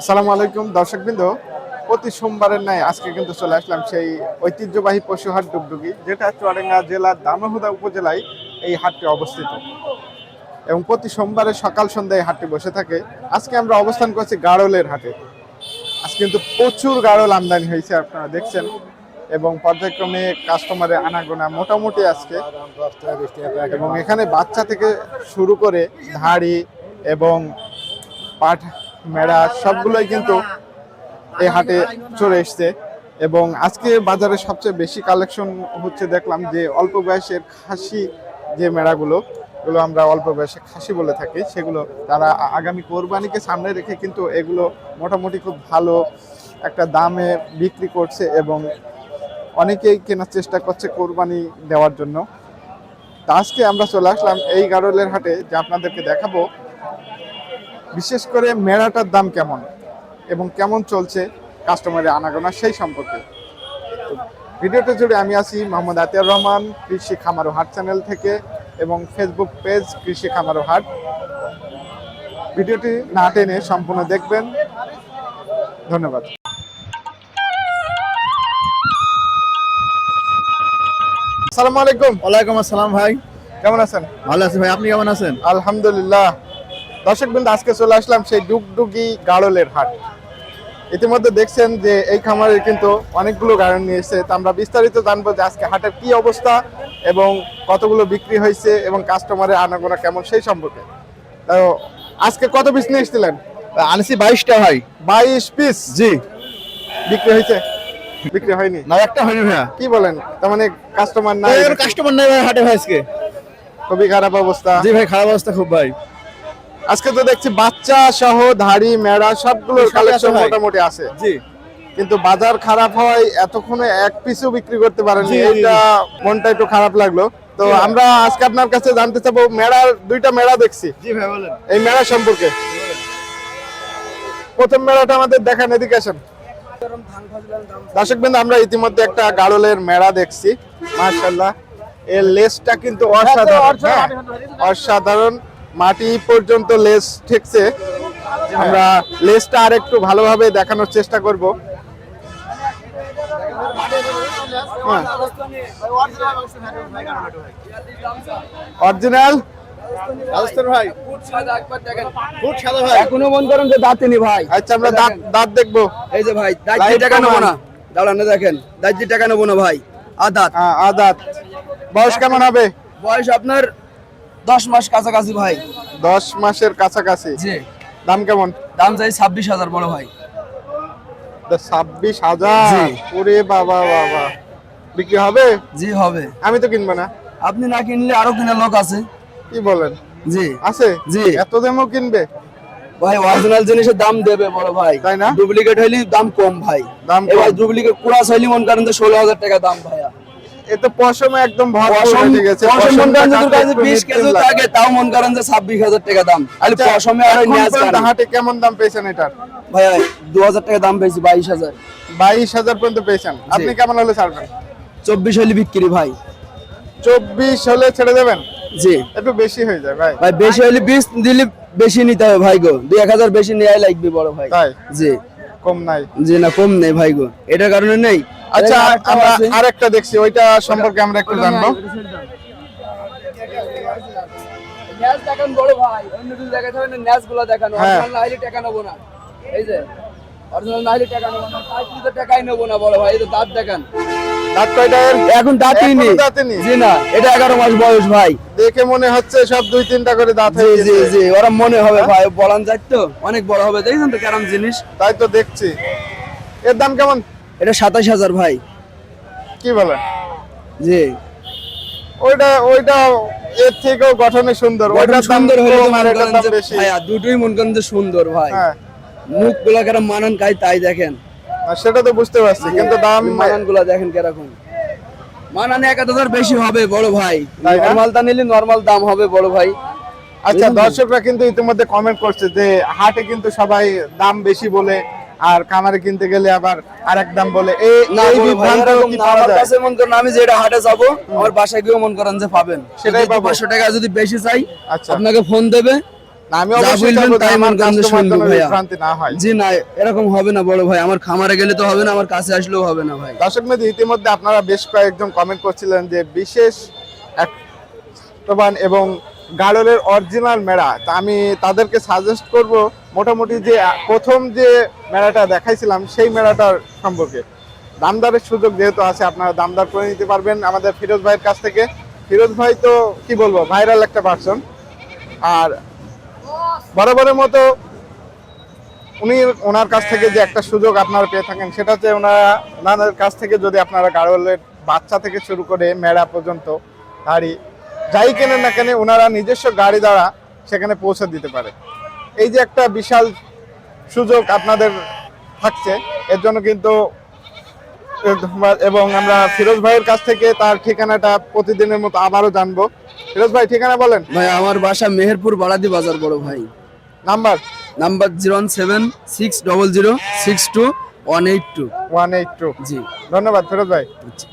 আসসালামু আলাইকুম, দর্শকবৃন্দ। প্রতি সোমবারের ন্যায় আজকে কিন্তু চলে আসলাম সেই ঐতিহ্যবাহী পশুহাট ডুগডুগি, যেটা চুয়াডাঙ্গা জেলার দামোহদা উপজেলায় এই হাটটি অবস্থিত। এবং প্রতি সোমবারে সকাল সন্ধ্যায় হাটটি বসে থাকে। আজকে আমরা অবস্থান করছি গাড়লের হাটে। আজকে কিন্তু প্রচুর গাড়ল আমদানি হয়েছে, আপনারা দেখছেন। এবং পর্যায়ক্রমে কাস্টমারের আনাগোনা মোটামুটি আজকে। এবং এখানে বাচ্চা থেকে শুরু করে ধাড়ি এবং পাট মেড়া সবগুলোই কিন্তু এই হাটে চলে এসছে। এবং আজকে বাজারে সবচেয়ে বেশি কালেকশন হচ্ছে দেখলাম যে অল্প বয়সের খাসি যে মেড়াগুলো এগুলো আমরা অল্প বয়সে খাসি বলে থাকি সেগুলো তারা আগামী কোরবানিকে সামনে রেখে কিন্তু এগুলো মোটামুটি খুব ভালো একটা দামে বিক্রি করছে এবং অনেকেই কেনার চেষ্টা করছে কোরবানি দেওয়ার জন্য। তা আজকে আমরা চলে আসলাম এই গাড়লের হাটে যে আপনাদেরকে দেখাবো। বিশেষ করে মেড়াটার দাম কেমন এবং কেমন চলছে কাস্টমারের আনাগোনা সেই সম্পর্কে। ভিডিওটা জুড়ে আমি আছি মোহাম্মদ আতিয়ার রহমান কৃষি খামারো হাট চ্যানেল থেকে এবং ফেসবুক পেজ কৃষি খামারো হাট। ভিডিওটি না টেনে সম্পূর্ণ দেখবেন। ধন্যবাদ। আসসালামু আলাইকুম। ওয়ালাইকুম আসসালাম ভাই। কেমন আছেন? ভালো আছি ভাই আপনি কেমন আছেন? আলহামদুলিল্লাহ। দর্শক বিন্দু আজকে চলে আসলাম সেই ডুগডুগি গাড়লের হাট। ইতিমধ্যে দেখছেন যে এই খামারে কিন্তু অনেকগুলো গাড়ি নিয়ে এসেছে। তা আমরা বিস্তারিত জানব যে আজকে হাটের কি অবস্থা এবং কতগুলো বিক্রি হয়েছে এবং কাস্টমারের আনাগোনা কেমন সেই সম্পর্কে। তো আজকে কত পিস নিয়ে এসেছিলেন? আনছি বাইশটা ভাই। বাইশ পিস জি। বিক্রি হয়েছে? বিক্রি হয়নি? না একটা হয়নি ভাইয়া। কি বলেন? তার মানে কাস্টমার নাই? কাস্টমার নাই ভাই হাটে ভাই আজকে। খুবই খারাপ অবস্থা। জি ভাই খারাপ অবস্থা খুব ভাই। আজকে তো দেখছি বাচ্চা সহ ধাড়ি মেড়া সবগুলো কালেকশন মোটামুটি আছে। জি। কিন্তু বাজার খারাপ হয় এতক্ষণে এক পিসও বিক্রি করতে পারেনি এটা মনটা একটু খারাপ লাগল। তো আমরা আজকে আপনার কাছে জানতে চাবো মেড়ার দুইটা মেড়া দেখছি। জি ভাই বলেন। এই মেড়া সম্পর্কে। প্রথম মেড়াটা আমাদের দেখান এদিকে আসেন। দর্শক বিন্দু আমরা ইতিমধ্যে একটা গাড়লের মেড়া দেখছি। মার্শাল্লাহ এর লেসটা কিন্তু অসাধারণ হ্যাঁ, অসাধারণ। মাটি পর্যন্ত লেস ঠেকছে। আমরা লেসটা আর একটু ভালোভাবে দেখানোর চেষ্টা করব। হ্যাঁ। অরিজিনাল? ভাই। এখনও মন করেন যে দাঁতিনি ভাই। আচ্ছা আমরা দাঁত দাঁত দেখব। এই যে ভাই দাঁত টাকা নেব না দাঁড়ান না দেখেন। দাঁত টাকা নেব না ভাই? আদাত। হ্যাঁ আদাত। বয়স কেমন হবে? বয়স আপনার দশ মাস কাছাকাছি ভাই। দশ মাসের কাছাকাছি? জি। দাম কেমন? দাম চাই ছাব্বিশ হাজার বড় ভাই। ছাব্বিশ হাজার? ওরে বাবা বাবা। বিক্রি হবে? জি হবে। আমি তো কিনবো না। আপনি না কিনলে আরও কেনার লোক আছে। কি বলেন? জি। আছে? জি। এত দামও কিনবে? ভাই অরিজিনাল জিনিসের দাম দেবে বড় ভাই। তাই না? ডুপ্লিকেট হইলে দাম কম ভাই। দাম ডুপ্লিকেট কুড়াস হইলে মন করেন তো ষোলো হাজার টাকা দাম ভাইয়া। এ তো পশমে একদম পশম মন করেন যে কাছে কেজি থাকে তাও মন করেন যে ছাব্বিশ হাজার টাকা দাম। আর আচ্ছা, পশমে আর ন্যাজ পর্যন্ত হাটে কেমন দাম পেয়েছেন এটার? দু হাজার টাকা দাম পেয়েছি পর্যন্ত পেয়েছেন। আপনি কেমন হলে ছাড়বেন? চব্বিশ হলে বিক্রি ভাই। চব্বিশ হলে ছেড়ে দেবেন? জি। একটু বেশি হয়ে যায় ভাই। ভাই বেশি হলে বিশ দিলে বেশি নিতে হবে ভাই গো। দুই এক হাজার বেশি নেওয়াই লাগবে বড় ভাই। জি। কম নাই। জি না কম নেই ভাই গো। এটার কারণে নেই? আচ্ছা আমরা আরেকটা দেখছি ওইটা সম্পর্কে আমরা একটু জানব। ন্যাজ দেখান বড় ভাই অন্য কিছু দেখাতে হবে না ন্যাজগুলো দেখানো হ্যাঁ। অরিজিনাল না হলে টাকা নেব না। এই যে অরিজিনাল না হলে টাকা নেব না তাই তো টাকাই নেব না বড় ভাই এই তো দাঁত দেখান। দাঁত কয়টা এখন দাঁতই নেই। জি না এটা এগারো মাস বয়স ভাই। দেখে মনে হচ্ছে সব দুই তিনটা করে দাঁত হয়ে জি গেছে। জি ওরা মনে হবে ভাই বলান যায় তো অনেক বড় হবে দেখছেন তো কেরম জিনিস? তাই তো দেখছি। এর দাম কেমন? এটা সাতাশ হাজার ভাই। কি বলেন জি। ওইটা ওইটা এর থেকেও গঠনে সুন্দর। দাম সুন্দর হলে আর এটার দাম বেশি। দুটোই মন করেন সুন্দর ভাই। হ্যাঁ। মুখগুলা কেরম মানান কাই তাই দেখেন। আর সেটা তো বুঝতে পারছি কিন্তু দাম মানানগুলা দেখেন কীরকম। মানানে এক হাজার বেশি হবে বড় ভাই? নর্মালটা নিলে নর্মাল দাম হবে বড় ভাই। আচ্ছা দর্শকরা কিন্তু ইতিমধ্যে কমেন্ট করছে যে হাটে কিন্তু সবাই দাম বেশি বলে আর কামারে কিনতে গেলে আবার আরেক দাম বলে। এই না এই বিভ্রান্ত এরকম কি পাওয়া যায়? কাছে মন করেন আমি যেটা হাটে যাব আমার বাসায় গিয়েও মন করেন যে পাবেন। সেটাই পাবো। পাঁচশো টাকা যদি বেশি চাই আচ্ছা। আপনাকে ফোন দেবে। আমি অবশ্যই বলবেন চাইব যে তাই মন কান্দে কাস্টমার ভাইয়া। না হয়। জি না এরকম হবে না বড় ভাই। আমার খামারে গেলে তো হবে না আমার কাছে আসলেও হবে না ভাই। দর্শক মেদি ইতিমধ্যে আপনারা বেশ কয়েকজন কমেন্ট করছিলেন যে বিশেষ এক এবং গাড়লের অরিজিনাল মেড়া। তা আমি তাদেরকে সাজেস্ট করব মোটামুটি যে, প্রথম যে মেড়াটা দেখাইছিলাম, সেই মেড়াটার সম্পর্কে। দামদারের সুযোগ যেহেতু আছে, আপনারা দামদার করে নিতে পারবেন আমাদের ফিরোজ ভাইয়ের কাছ থেকে। ফিরোজ ভাই তো, কি বলব ভাইরাল একটা পার্সন আর বরাবরের মতো উনি ওনার কাছ থেকে যে একটা সুযোগ আপনারা পেয়ে থাকেন, সেটা হচ্ছে ওনারা, ওনাদের কাছ থেকে যদি আপনারা গাড়োয়ালের বাচ্চা থেকে শুরু করে মেড়া পর্যন্ত গাড়ি যাই কেনেন না কেন ওনারা নিজস্ব গাড়ি দ্বারা সেখানে পৌঁছে দিতে পারে। এই যে একটা বিশাল সুযোগ আপনাদের থাকছে এর জন্য কিন্তু এবং আমরা ফিরোজ ভাইয়ের কাছ থেকে তার ঠিকানাটা প্রতিদিনের মতো আবারও জানব। ফিরোজ ভাই ঠিকানা বলেন। ভাই আমার বাসা মেহেরপুর বালাদি বাজার বড় ভাই। Number? Number zero seven six double zero six two one eight two. One eight two. জি। ধন্যবাদ ফিরোজ ভাই। আচ্ছা।